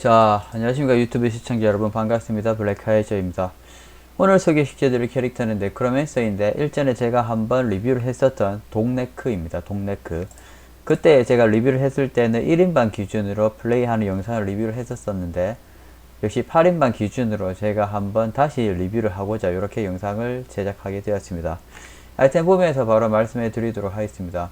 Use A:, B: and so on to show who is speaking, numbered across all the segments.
A: 자, 안녕하십니까 유튜브 시청자 여러분 반갑습니다. 블랙하이저입니다. 오늘 소개시켜드릴 캐릭터는 네크로맨서인데 일전에 제가 한번 리뷰를 했었던 동네크입니다. 동네크. 그때 제가 리뷰를 했을 때는 1인방 기준으로 플레이하는 영상을 리뷰를 했었었는데 역시 8인방 기준으로 제가 한번 다시 리뷰를 하고자 이렇게 영상을 제작하게 되었습니다. 아이템 보면서 바로 말씀해 드리도록 하겠습니다.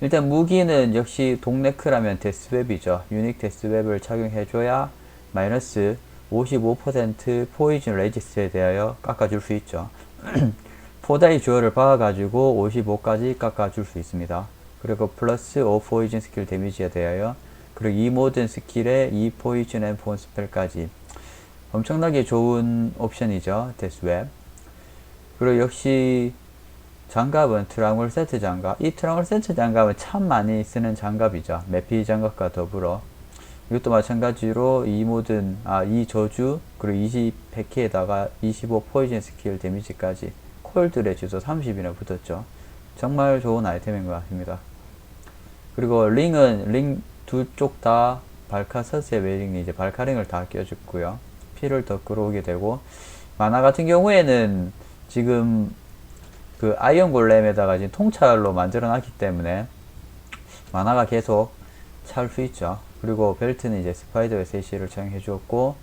A: 일단 무기는 역시 동네크라면 데스웹이죠. 유닉 데스웹을 착용해줘야 마이너스 55% 포이즌 레지스에 대하여 깎아줄 수 있죠. 포다이 주어를 박아가지고 55까지 깎아줄 수 있습니다. 그리고 플러스 5 포이즌 스킬 데미지에 대하여 그리고 이 모든 스킬에 2 포이즌 앤본 스펠까지 엄청나게 좋은 옵션이죠. 데스웹. 그리고 역시 장갑은 트랑울 세트 장갑. 이 트랑울 세트 장갑은 참 많이 쓰는 장갑이죠. 매피 장갑과 더불어. 이것도 마찬가지로 이 모든, 아, 이 저주, 그리고 20 100회에다가 25 포이즌 스킬 데미지까지 콜드 레지도 30이나 붙었죠. 정말 좋은 아이템인 것 같습니다. 그리고 링은, 링 두 쪽 다 발카서스의 웨링이 이제 발카링을 다 껴줬고요. 피를 더 끌어오게 되고, 만화 같은 경우에는 지금 그 아이언 골렘에다가 지금 통찰로 만들어 놨기 때문에 만화가 계속 찰 수 있죠. 그리고 벨트는 이제 스파이더 SAC를 착용해 주었고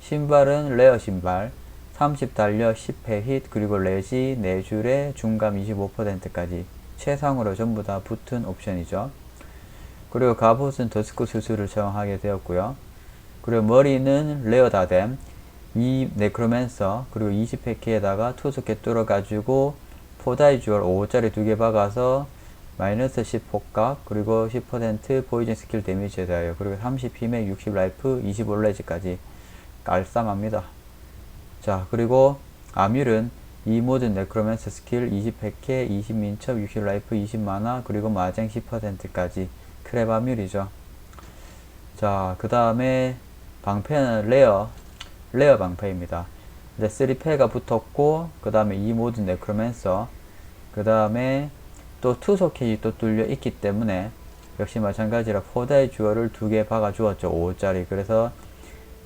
A: 신발은 레어 신발 30 달려 10회 힛 그리고 레지 4줄에 중감 25%까지 최상으로 전부 다 붙은 옵션이죠. 그리고 갑옷은 더스코 수술을 착용하게 되었고요. 그리고 머리는 레어 다뎀 이 네크로맨서 그리고 20패키에다가 투석에 뚫어 가지고 포다이 주얼 5호짜리 두 개 박아서 마이너스 10 폭각 그리고 10% 포이즌 스킬 데미지에 대하여 그리고 30 힘에 60 라이프 20 올레지까지 깔쌈합니다. 자 그리고 아뮬은 이 모든 네크로맨스 스킬 20 100회 20 민첩 60 라이프 20 마나 그리고 마쟁 10%까지 크랩 아뮬이죠. 자그 다음에 방패는 레어 레어 방패입니다. 이제 3패가 붙었고 그 다음에 이 모든 네크로맨서 그 다음에 또 투소켓이 또 뚫려 있기 때문에 역시 마찬가지로 포다의 주어를 두 개 박아 주었죠 5짜리. 그래서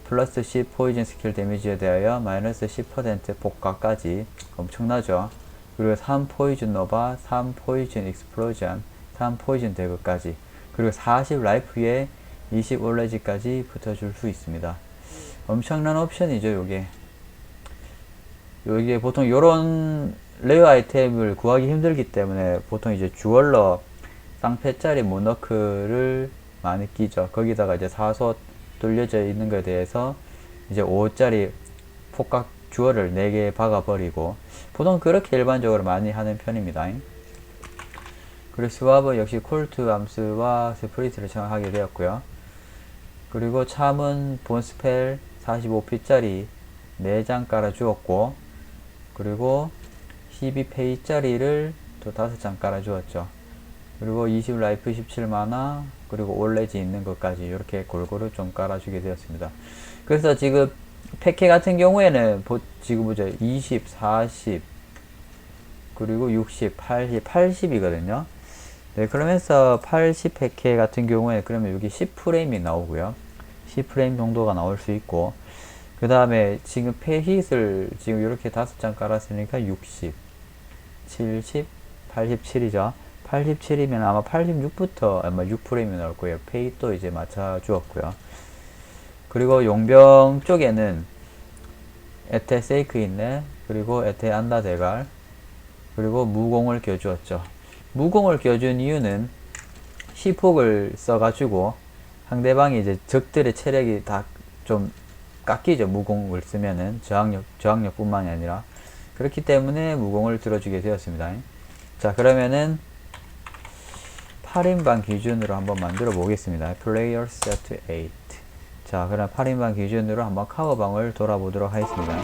A: 플러스 10 포이즌 스킬 데미지에 대하여 마이너스 10% 복각까지 엄청나죠. 그리고 3 포이즌 노바 3 포이즌 익스플로전 3 포이즌 대그까지 그리고 40 라이프에 20 올레지까지 붙어줄 수 있습니다. 엄청난 옵션이죠 요게. 여기에 보통 요런 레어 아이템을 구하기 힘들기 때문에 보통 이제 주얼러 쌍패짜리 모너크를 많이 끼죠. 거기다가 이제 사소 뚫려져 있는 것에 대해서 이제 5짜리 폭각 주얼을 4개 박아버리고 보통 그렇게 일반적으로 많이 하는 편입니다. 그리고 스와브 역시 콜트 암스와 스프리트를 착용하게 되었고요. 그리고 참은 본스펠 45피짜리 4장 깔아주었고 그리고 12페이짜리를 또 5장 깔아주었죠. 그리고 20 라이프 17만화 그리고 올레지 있는 것까지 이렇게 골고루 좀 깔아주게 되었습니다. 그래서 지금 패키 같은 경우에는 보, 지금 보죠. 20, 40 그리고 60, 80, 80이거든요. 네, 그러면서 80 패키 같은 경우에 그러면 여기 10프레임이 나오고요. 10프레임 정도가 나올 수 있고 그 다음에 지금 폐힛을 지금 이렇게 다섯 장 깔았으니까 60, 70, 87이죠. 87이면 아마 86부터 아마 6프레임이 나올 거예요. 페이도 이제 맞춰 주었고요. 그리고 용병 쪽에는 에테 세이크 있네. 그리고 에테 안다 대갈. 그리고 무공을 껴주었죠. 무공을 껴준 이유는 시폭을 써가지고 상대방이 이제 적들의 체력이 다 좀 깎이죠. 무공을 쓰면은 저항력, 저항력 뿐만이 아니라. 그렇기 때문에 무공을 들어주게 되었습니다. 자, 그러면은 8인방 기준으로 한번 만들어 보겠습니다. Player Set 8. 자, 그럼 8인방 기준으로 한번 카워방을 돌아보도록 하겠습니다.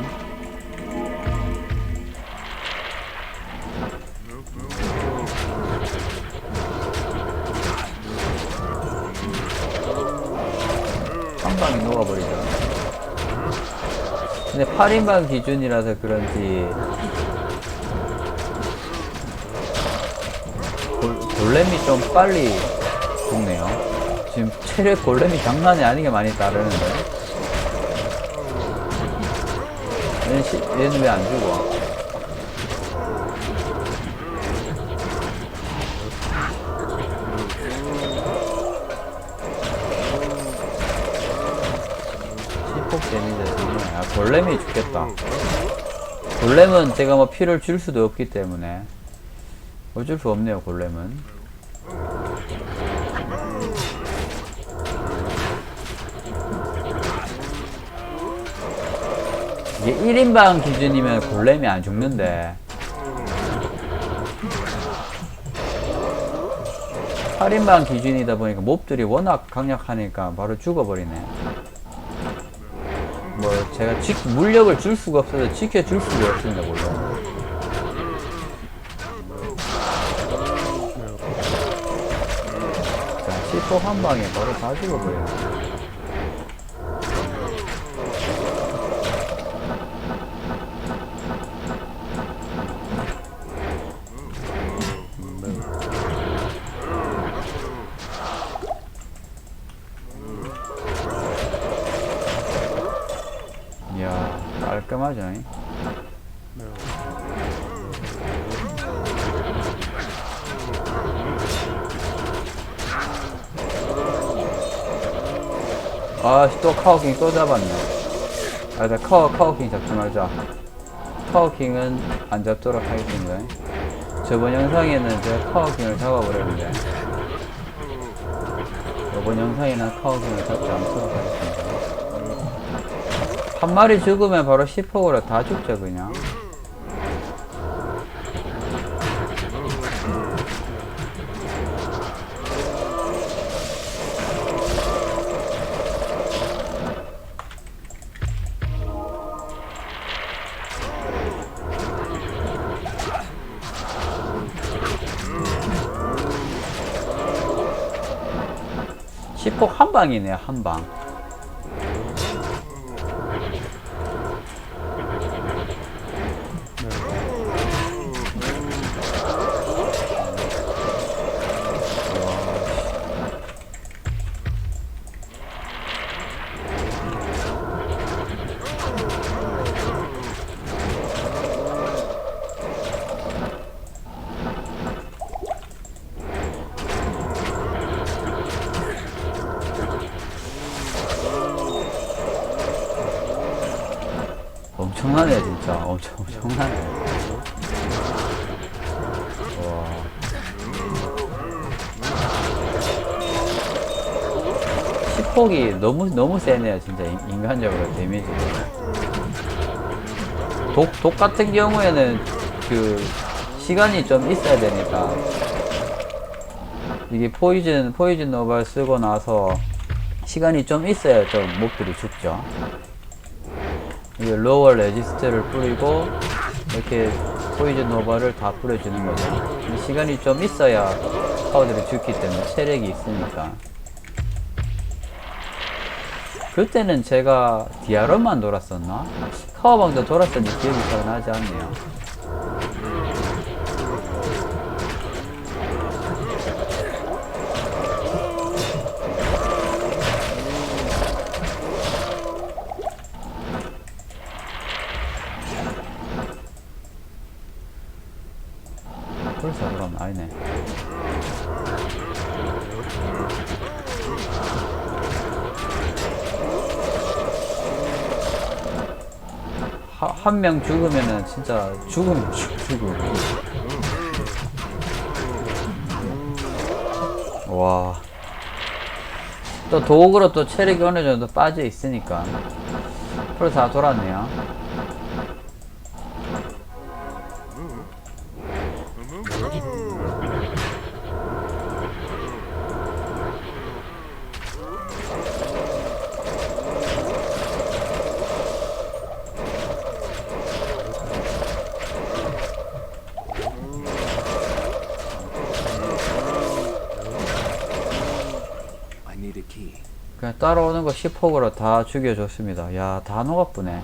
A: 한 방에 녹아버리죠. 근데 8인방 기준이라서 그런지 골, 골렘이 좀 빨리 죽네요. 지금 체력 골렘이 장난이 아니게 많이 따르는데. 얘는, 시, 얘는 왜 안 죽어? 폭 데미지 때문에 아 골렘이 죽겠다. 골렘은 제가 뭐 피를 줄 수도 없기 때문에. 어쩔 수 없네요 골렘은. 이게 1인방 기준이면 골렘이 안 죽는데. 8인방 기준이다 보니까 몹들이 워낙 강력하니까 바로 죽어버리네 뭐 제가 지, 물력을 줄 수가 없어서 지켜줄 수가 없습니다 물론. 자 10호 한 방에 바로 다 죽어버려 깔끔하죠. 잉? 아또 카오킹 또 잡았네. 아나 카오 카오킹 잡지 말자. 카오킹은 안 잡도록 하겠습니다. 저번 영상에는 제가 카오킹을 잡아버렸는데. 이번 영상에는 카오킹을 잡지 않도록 하겠습니다 한 마리 죽으면 바로 10폭으로 다 죽죠 그냥. 십0폭 한 방이네요 한 방 엄청나네 진짜. 엄청 엄청나네 와. 시폭이 너무 너무 세네요 진짜. 인- 인간적으로 데미지. 독, 독 같은 경우에는 그 시간이 좀 있어야 되니까. 이게 포이즌 포이즌 노발 쓰고 나서 시간이 좀 있어야 좀 몹들이 죽죠 이게 로어 레지스트를 뿌리고 이렇게 포이즌 노바를 다 뿌려주는 거죠. 이 시간이 좀 있어야 파워들이 죽기 때문에 체력이 있으니까. 그때는 제가 디아로만 돌았었나? 카와방도 돌았었는지 기억이 잘 나지 않네요. 그럼 아니네. 한 명 죽으면은 진짜 죽으면 죽, 죽음. 와. 또 도구로 또 체력이 어느 정도 빠져 있으니까. 프로 다 돌았네요. 따라오는 거 10폭으로 다 죽여줬습니다. 야, 다 녹아쁘네.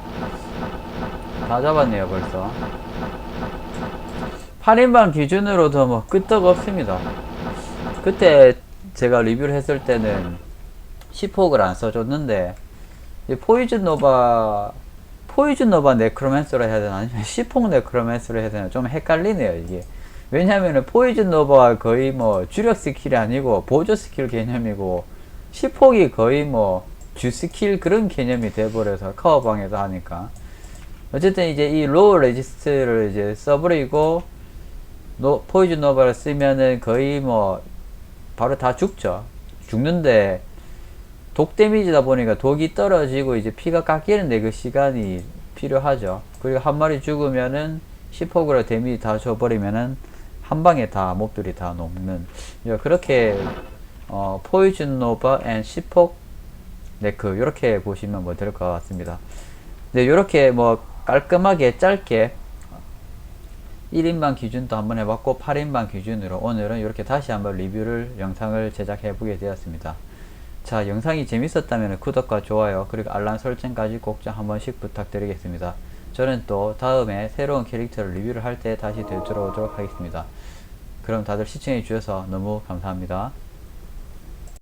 A: 다 잡았네요, 벌써. 8인방 기준으로도 뭐 끄떡 없습니다. 그때 제가 리뷰를 했을 때는 시폭을 안 써줬는데 이 포이즌 노바 포이즌 노바 네크로맨서로 해야 되나 아니면 시폭 네크로맨서로 해야 되나 좀 헷갈리네요 이게 왜냐면은 포이즌 노바가 거의 뭐 주력 스킬이 아니고 보조 스킬 개념이고 시폭이 거의 뭐주 스킬 그런 개념이 돼버려서 커버방에서 하니까 어쨌든 이제 이 로우 레지스트를 이제 써버리고 노, 포이즌 노바를 쓰면은 거의 뭐 바로 다 죽죠. 죽는데 독 데미지다 보니까 독이 떨어지고 이제 피가 깎이는데 그 시간이 필요하죠. 그리고 한 마리 죽으면은 10호그라 데미지 다 줘버리면은 한 방에 다 몹들이 다 녹는 이제 그렇게 어, 포이즌 노바 앤 10폭 네크 이렇게 보시면 뭐 될 것 같습니다. 네, 이렇게 뭐 깔끔하게 짧게 1인방 기준도 한번 해봤고 8인방 기준으로 오늘은 이렇게 다시 한번 리뷰를 영상을 제작해 보게 되었습니다. 자 영상이 재밌었다면 구독과 좋아요 그리고 알람 설정까지 꼭 좀 한 번씩 부탁드리겠습니다. 저는 또 다음에 새로운 캐릭터를 리뷰를 할 때 다시 되돌아오도록 하겠습니다. 그럼 다들 시청해 주셔서 너무 감사합니다.